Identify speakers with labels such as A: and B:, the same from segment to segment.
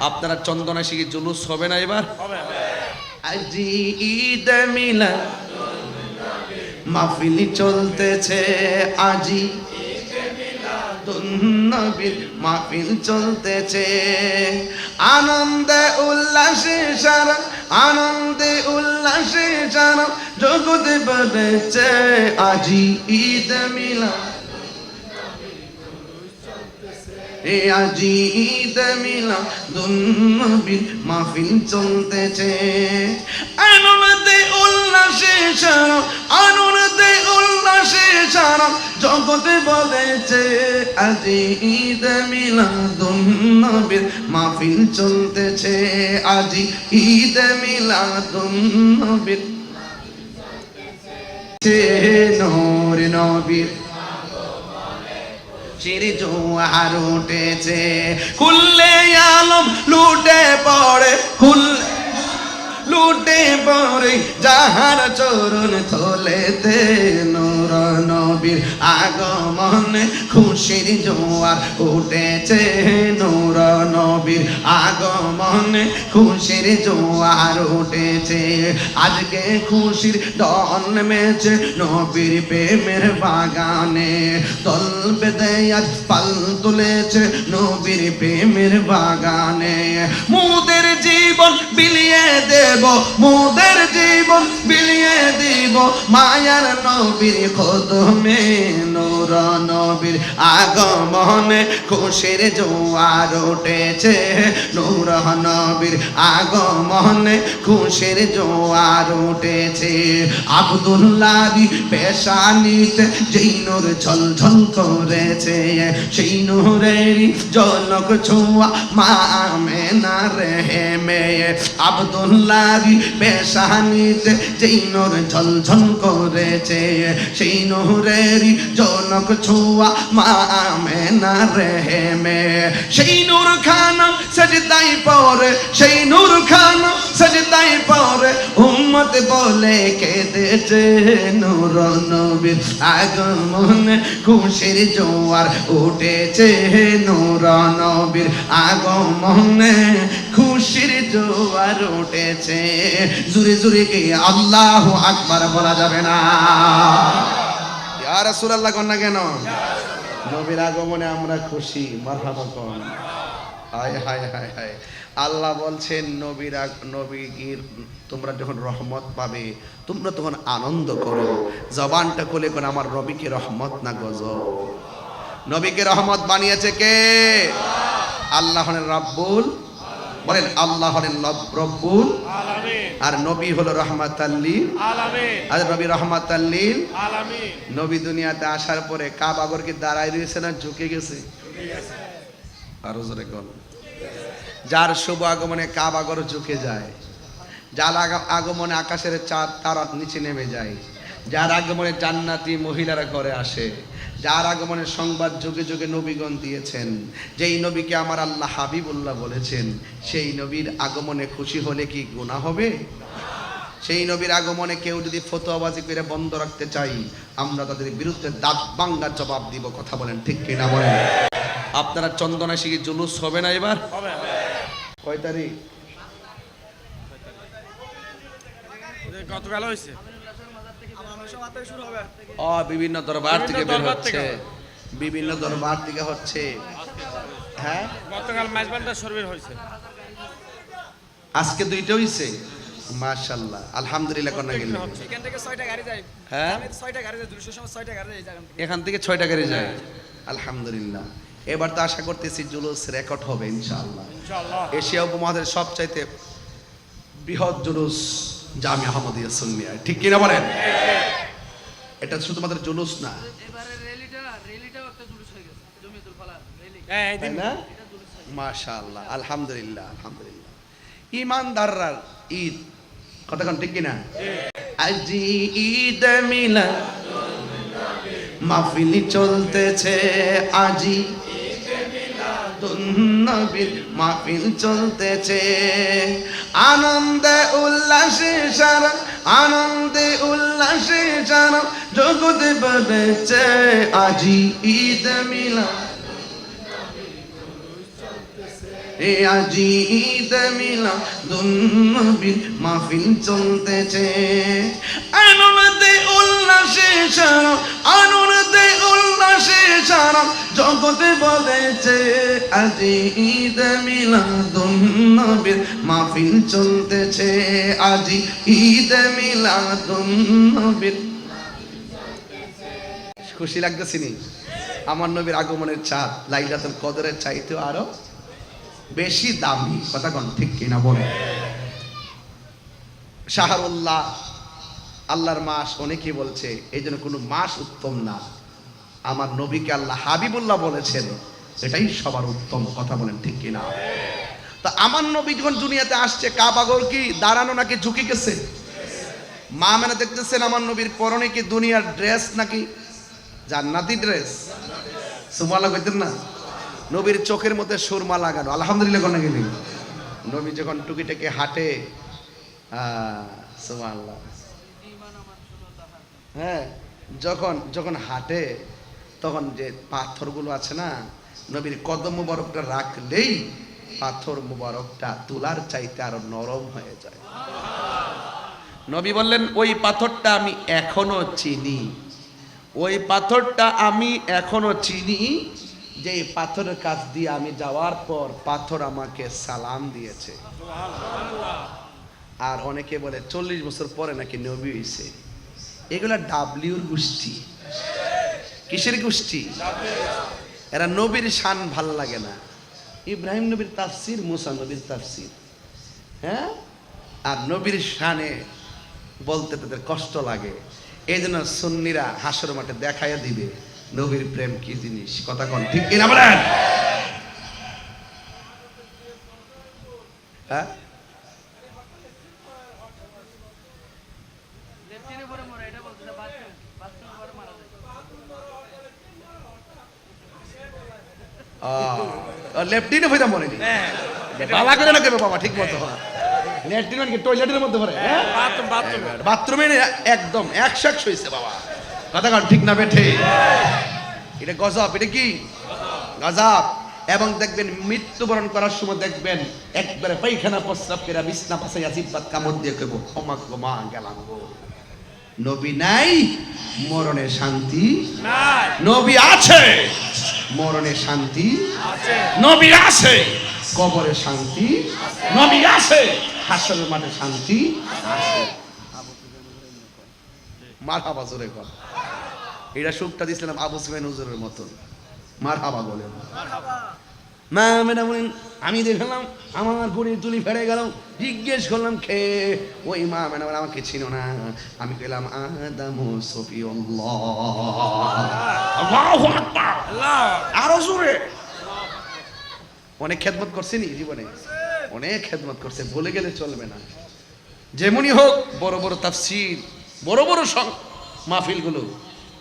A: আপনারা চন্দনা শিখে জুলুস হবে না এবার?
B: হবে
A: আজি ঈদ মিলা মাহফিল চলতেছে। আজি নবীর মাহফিল চলতেছে। আনন্দে উল্লাসে সারা আনন্দে উল্লাসে সারা জগৎ বেড়েছে আজি ঈদ মিলা এ আজি ঈদ মিলা দুন্নবীর মাহফিল চলতেছে। আনন্দে উল্লাসে সারা আনন্দে উল্লাসে সারা জগতে বলেছে আজি ঈদ মিলা দুন্নবীর মাহফিল চলতেছে। আজি ঈদ মিলা দুন্নবীর নূর নবীর চিরি জোয়ার উঠেছে। খুললে আলম লুটে পড়ে। খুললে লুটে পড়ে, যাহার চরণ থলেতে নূর নবীর আগমন। খুশির জোয়ার উঠেছে নূর নবীর আগমন। খুশির জোয়ার উঠেছে, আজকে খুশির ডন মেছে নবীর প্রেমের বাগানে। দল বেঁধে আজ পাল তুলেছে নবীর প্রেমের বাগানে। মুদের জীবন বিলিয়ে দেব মুদের জীবন বিলিয়ে দিব। মায়ার নবীর কদমে নূর নবীর আগমনে খুশির জোয়ার উঠেছে। নূর নবীর আগমনে খুশির জোয়ার উঠেছে। আব্দুল্লাহি পেশানিতে যেই নূর ঝলঝল করেছে, সেই নূরেরই জলক ছোঁয়া মা আমেনা রেহে মেয়ে আব্দুল্লাহি পেশানিতে যেই নূর ঝলঝল করেছে, সেই নূরেরই জনক ছোয়া মা আমেনা রেহে মে সেই নূর খান সেজদাই পরে, সেই নূর খানা সজদাই পরে উম্মত বলে কেঁদেছে নূর নবীর আগমন খুশির জোয়ার উঠেছে নূর নবীর আগমনে খুশির জোয়ার উঠেছে। জুরে জুরে কে আল্লাহ আকবার বলা যাবে না? ইয়া রাসূলুল্লাহ কন্যা কেন? নবীর আগমনে আমরা খুশি মারহাবা কোন হায় হায় হায় হায়। আল্লাহ বলছেন নবীর নবীর তোমরা যখন রহমত পাবে তোমরা তখন আনন্দ করো। জবানটা খুলে কোন আমার রবিকে রহমত না গজ নবীকে রহমত বানিয়েছে কে? আল্লাহ হলেন রাব্বুল বলেন আল্লাহ হলেন রব্বুল আর নবী হলো রহমাতাল্লিল
B: আলামিন।
A: আর নবী রহমাতাল্লিল
B: আলামিন।
A: নবী দুনিয়াতে আসার পরে কাবাগর কি দাঁড়ায় রয়েছে না ঝুঁকে গেছে। আরও জোরে কোন। যার শুভ আগমনে কাবাগর ঝুঁকে যায়, যার আগা- আগমনে আকাশের চাঁদ তারা নিচে নেমে যায়, যার আগমনে জান্নাতি মহিলারা ঘরে আসে, যার আগমনে সংবাদ যুগে যুগে নবীগণ দিয়েছেন, যেই নবীকে আমার আল্লাহ হাবিবুল্লাহ বলেছেন, সেই নবীর আগমনে খুশি হলে কি গুণা হবে? সেই নবীর আগমনে কেউ যদি ফতোয়াবাজি করে বন্ধ রাখতে চাই, আমরা তাদের বিরুদ্ধে দাঁত বাঙ্গার জবাব দিব, কথা বলেন ঠিক কিনা বলেন? আপনারা চন্দনা শিখে জুলুস হবে না এবার? কয় তারিখ?
B: গতকাল হয়েছে?
A: ও বিভিন্ন দরবার থেকে বের হচ্ছে। বিভিন্ন দরবার থেকে হচ্ছে। হ্যাঁ?
B: গতকাল হয়েছে।
A: আজকে দুইটা হইছে? মাশাল্লাহ আলহামদুলিল্লাহ গেল।
C: এখান থেকে ছয়টা গাড়ি যায়।
A: হ্যাঁ?
C: আমি ছয়টা গাড়ি যায় সময় ছয়টা গাড়ি যায়।
A: এখান থেকে ছয়টা গাড়ি যায়। আলহামদুলিল্লাহ। এবার তো আশা করতেছি জুলুস রেকর্ড হবে ইনশাআল্লাহ।
B: ইনশাআল্লাহ।
A: এশিয়া উপমহাদেশের সবচাইতে বৃহৎ জুলুস জামি আহমদিয়া সুন্নিয়া ঠিক কিনা বলেন? এটা শুধুমাত্র জুলুস না।
C: এবারে র্যালিটা র্যালিটাও একটা জুলুস হয়ে গেছে জমিয়তুল ফালাহ র্যালি
B: হ্যাঁ এই দিন
A: না? মাশাআল্লাহ আলহামদুলিল্লাহ আলহামদুলিল্লাহ। ইমানদাররা ঈদ কতক্ষণ ঠিক কিনা? আজি ঈদ মিলা মাহফিল চলতেছে আজি নবীর মাহফিল চলতেছে। আনন্দে উল্লাসে আনন্দে উল্লাসে আজি ঈদ মিলা আজি ঈদ মিলা দুন্নবীর মাহফিল চলতেছে। আনন্দে উল্লাসে সারা, আনন্দে উল্লাসে সারা জগতে বলেছে আজি ঈদ মিলা দুন্নবীর মাহফিল চলতেছে আজি ঈদ মিলা দুন্নবীর খুশি লাগতেছি আমার নবীর আগমনের চাঁদ, লাইলাতুল কদরের চাইতে আরও বেশি দামি। কথা কোন, ঠিক কিনা বলে? শাহরুল্লাহ আল্লাহর মাস অনেকে বলছে এই জন্য কোনো মাস উত্তম না। আমার নবীকে আল্লাহ হাবিবুল্লাহ বলেছেন, এটাই সবার উত্তম কথা বলেন ঠিক কিনা? তা আমার নবী যখন দুনিয়াতে আসছে কাবাগর কি দাঁড়ানো নাকি ঝুঁকে গেছে? মা মেনে দেখতেছেন আমার নবীর পরনে কি দুনিয়ার ড্রেস নাকি? জান্নাতি ড্রেস সুমালা কইতেন না? নবীর চোখের মধ্যে সুরমা লাগানো। আলহামদুলিল্লাহ কোন গেলি। নবী যখন টুকিটাকে হাঁটে সুমাল্লাহ হ্যাঁ যখন যখন হাঁটে তখন যে পাথরগুলো আছে না নবীর কদম মুবারকটা রাখলেই পাথর মুবারকটা তুলার চাইতে আরও নরম হয়ে যায়। নবী বললেন ওই পাথরটা আমি এখনও চিনি। ওই পাথরটা আমি এখনও চিনি যে পাথরের কাছ দিয়ে আমি যাওয়ার পর পাথর আমাকে সালাম দিয়েছে। আর অনেকে বলে চল্লিশ বছর পরে নাকি নবী হয়েছে এগুলা ডাব্লিউর গোষ্ঠী। কিসের গোষ্ঠী? এরা নবীর শান ভালো লাগে না। ইব্রাহিম নবীর তাফসির, মুসা নবীর তাফসির। হ্যাঁ? আর নবীর শানে বলতে তাদের কষ্ট লাগে। এই জন্য সুন্নিরা হাসর মাঠে দেখাইয়া দিবে, নবীর প্রেম কি জিনিস? কথা কন, ঠিক কিনা বলেন? হ্যাঁ
C: লেফটিনে পরে মরে এটা বলতেছে বাথরুম বাথরুম পরে মারা যায়
A: লেফটিনে হইতা মনে নেই বাবা করে না কেবে বাবা ঠিক মতো লেফটিন মানে টয়লেটের মধ্যে পড়ে হ্যাঁ?
B: বাথরুম বাথরুম
A: বাথরুমে একদম একশো একশো হয়েছে বাবা। কথা কান ঠিক না বেঠে? এটা গজব এটা কি? গজব। এবং দেখবেন মৃত্যুবরণ করার সময় দেখবেন একবারে পায়খানা প্রস্রাব করে বিছনা পাশে আজিবাত কামড় দিয়ে কইব ক্ষমা ক্ষমা গেলাম গো। নবী নাই মরণে শান্তি
B: নাই।
A: নবী আছে। মরণে শান্তি
B: আছে।
A: নবী আছে। কবরে শান্তি নবী আছে। হাসরের মাঠে শান্তি আছে। বাজরে হাবা জোরে কর। এটা সুখটা দিছিলাম আবু সুফিয়ান হুজুরের মতন। মারহাবা বলে। বলেন মা মেনা বলেন আমি দেখলাম আমার গুড়ি তুলি ফেড়ে গেল। জিজ্ঞেস করলাম খে ওই মা বলে আমাকে ছিল না। আমি কইলাম আদাম আরও জোরে। অনেক খেদমত করছেনি জীবনে? অনেক খেদমত করছে বলে গেলে চলবে না। যেমনই হোক বড় বড় তাফসির বড় বড় সং মাহফিলগুলো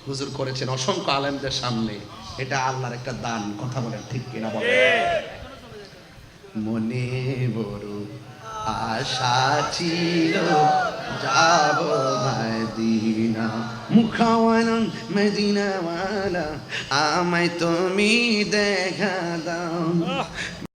A: হুজুর করেছেন অসংখ্য আলেমদের সামনে। এটা আল্লাহর একটা দান কথা বলেন ঠিক কিনা বলেন? মনে বড় আশা ছিল যাব মদিনা। মুখাওয়ালান মদিনাওয়ালা আমায় তুমি দেখা দাও।